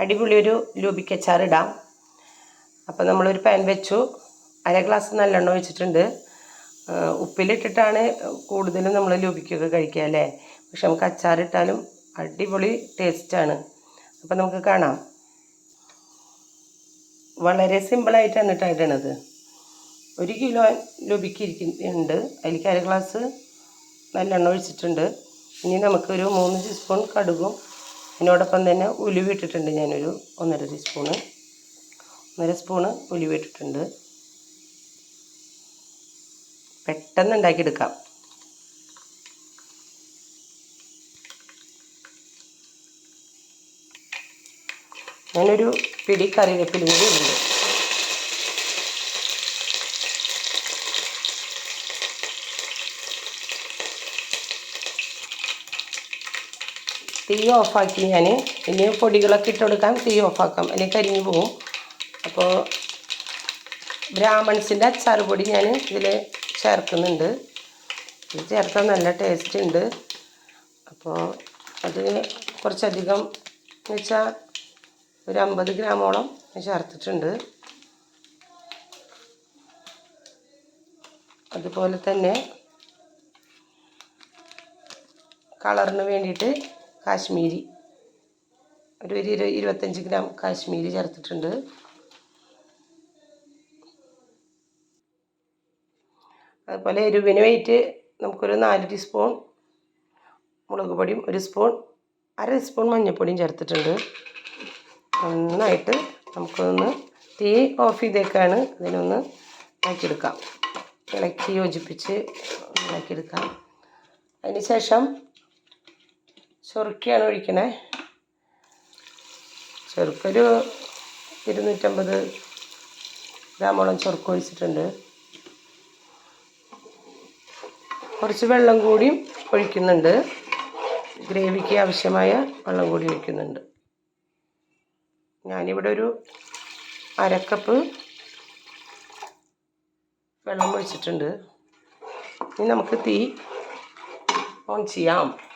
അടിപൊളി ഒരു ലൂബിക്ക് അച്ചാർ ഇടാം. അപ്പോൾ നമ്മളൊരു പാൻ വെച്ചു. അര ഗ്ലാസ് നല്ലെണ്ണ ഒഴിച്ചിട്ടുണ്ട് ഉപ്പിലിട്ടിട്ടാണ് കൂടുതലും നമ്മൾ ലൂബിക്കൊക്കെ കഴിക്കുക അല്ലേ? പക്ഷെ നമുക്ക് അച്ചാറിട്ടാലും അടിപൊളി ടേസ്റ്റാണ് അപ്പോൾ നമുക്ക് കാണാം. വളരെ സിമ്പിളായിട്ടാണ് കേട്ടോ ഒരു കിലോ ലൂബിക്ക് ഇരിക്കുന്നുണ്ട്. അതിലേക്ക് അര ഗ്ലാസ് നല്ലെണ്ണ ഒഴിച്ചിട്ടുണ്ട്. ഇനി നമുക്കൊരു മൂന്ന് ടീസ്പൂൺ കടുകും അതിനോടൊപ്പം തന്നെ ഉലുവ ഇട്ടിട്ടുണ്ട് ഞാനൊരു ഒന്നര ടീസ്പൂണ്. ഒന്നര സ്പൂണ് ഉലുവ ഇട്ടിട്ടുണ്ട് പെട്ടെന്ന് ഉണ്ടാക്കിയെടുക്കാം ഞാനൊരു പിടി കറിവേപ്പിലൂടെ ഇടുന്നുണ്ട്. തീ ഓഫാക്കി ഞാൻ. ഇനി പൊടികളൊക്കെ ഇട്ട് കൊടുക്കാം തീ ഓഫാക്കാം. അല്ലെങ്കിൽ കരിഞ്ഞു പോവും. അപ്പോൾ ബ്രാഹ്മൺസിന്റെ അച്ചാർ പൊടി ഞാൻ ഇതിൽ ചേർക്കുന്നുണ്ട്. ഇത് ചേർത്താൽ നല്ല ടേസ്റ്റ് ഉണ്ട്. അപ്പോൾ അത് കുറച്ചധികം എന്ന് വെച്ചാൽ ഒരു അമ്പത് ഗ്രാമോളം ചേർത്തിട്ടുണ്ട്. അതുപോലെ തന്നെ കളറിന് വേണ്ടിയിട്ട് കാശ്മീരി. ഒരു ഇരു ഇരുപത്തഞ്ച് ഗ്രാം കാശ്മീരി ചേർത്തിട്ടുണ്ട്. അതുപോലെ എരിവിന് വേണ്ടിയിട്ട് നമുക്കൊരു നാല് ടീസ്പൂൺ മുളക് പൊടിയും ഒരു സ്പൂൺ അര സ്പൂൺ മഞ്ഞൾപ്പൊടിയും ചേർത്തിട്ടുണ്ട്. നന്നായിട്ട് നമുക്കൊന്ന് തീ ഓഫ് ചെയ്തേക്കാണ്. അതിനൊന്ന് ഇളക്കിയെടുക്കാം. ഇളക്കി യോജിപ്പിച്ച് ഇളക്കിയെടുക്കാം. അതിന് ശേഷം ചൊറുക്കിയാണ് ഒഴിക്കണേ. ചെറുക്കൊരു ഇരുന്നൂറ്റമ്പത് ഗ്രാമോളം ചൊറുക്ക് ഒഴിച്ചിട്ടുണ്ട്. കുറച്ച് വെള്ളം കൂടിയും ഒഴിക്കുന്നുണ്ട്. ഗ്രേവിക്ക് ആവശ്യമായ വെള്ളം കൂടി ഒഴിക്കുന്നുണ്ട്. ഞാനിവിടെ ഒരു അരക്കപ്പ് വെള്ളം ഒഴിച്ചിട്ടുണ്ട്. ഇനി നമുക്ക് തീ ഓൺ ചെയ്യാം.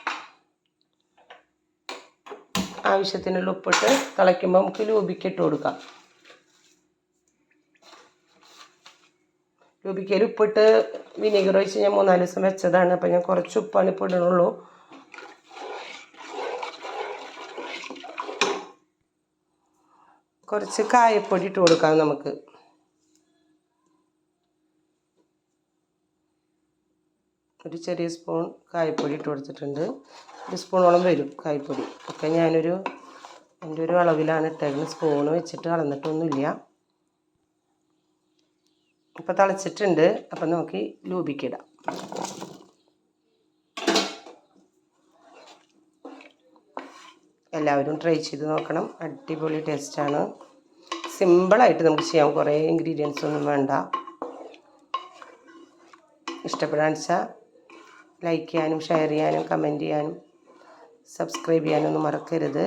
ആവശ്യത്തിനുള്ള ഉപ്പിട്ട് തിളയ്ക്കുമ്പോൾ നമുക്ക് ലൂബിക്കിട്ട് കൊടുക്കാം. ലൂബിക്കയിൽ ഉപ്പിട്ട് വിനീഗർ ഒഴിച്ച് ഞാൻ മൂന്നാൽ ദിവസം വെച്ചതാണ്. അപ്പം ഞാൻ കുറച്ച് ഉപ്പാണ് ഇപ്പോൾ ഇടണുള്ളൂ കുറച്ച് കായപ്പൊടി ഇട്ട് കൊടുക്കാം നമുക്ക്. ഒരു ചെറിയ സ്പൂൺ കായപ്പൊടി ഇട്ട് കൊടുത്തിട്ടുണ്ട്. ഒരു സ്പൂണോളം വരും കായപ്പൊടി. ഒക്കെ ഞാനൊരു എന്റെ ഒരു അളവിലാണ് ഇട്ടേക്കുന്നത്. സ്പൂണ് വെച്ചിട്ട് കളന്നിട്ടൊന്നുമില്ല ഇപ്പോൾ തിളച്ചിട്ടുണ്ട്. അപ്പം നമുക്ക് ലൂപിക്കിടാം എല്ലാവരും ട്രൈ ചെയ്ത് നോക്കണം. അടിപൊളി ടേസ്റ്റാണ് സിമ്പിളായിട്ട് നമുക്ക് ചെയ്യാം. കുറേ ഇൻഗ്രീഡിയൻസ് ഒന്നും വേണ്ട. ഇഷ്ടപ്പെടാന്ന് വെച്ചാൽ ലൈക്ക് ചെയ്യാനും ഷെയർ ചെയ്യാനും കമന്റ് ചെയ്യാനും സബ്സ്ക്രൈബ് ചെയ്യാനൊന്നും മറക്കരുത്.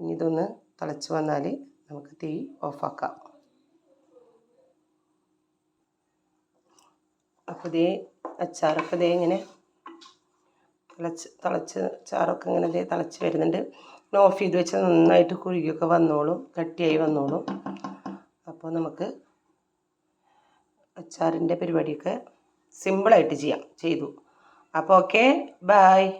ഇനി ഇതൊന്ന് തിളച്ച് വന്നാൽ നമുക്ക് തീ ഓഫാക്കാം അപ്പോൾ ഇതേ അച്ചാറൊക്കെ ഇതേ ഇങ്ങനെ തിളച്ച് തിളച്ച് ചാറൊക്കെ ഇങ്ങനെ ഇതേ തിളച്ച് വരുന്നുണ്ട്. ഓഫ് ചെയ്ത് വെച്ചാൽ നന്നായിട്ട് കുഴുകിയൊക്കെ വന്നോളും കട്ടിയായി വന്നോളും. അപ്പോൾ നമുക്ക് അച്ചാറിന്റെ പരിപാടിയൊക്കെ സിമ്പിളായിട്ട് ചെയ്യാം. ചെയ്തു. അപ്പോൾ ഓക്കെ ബായ്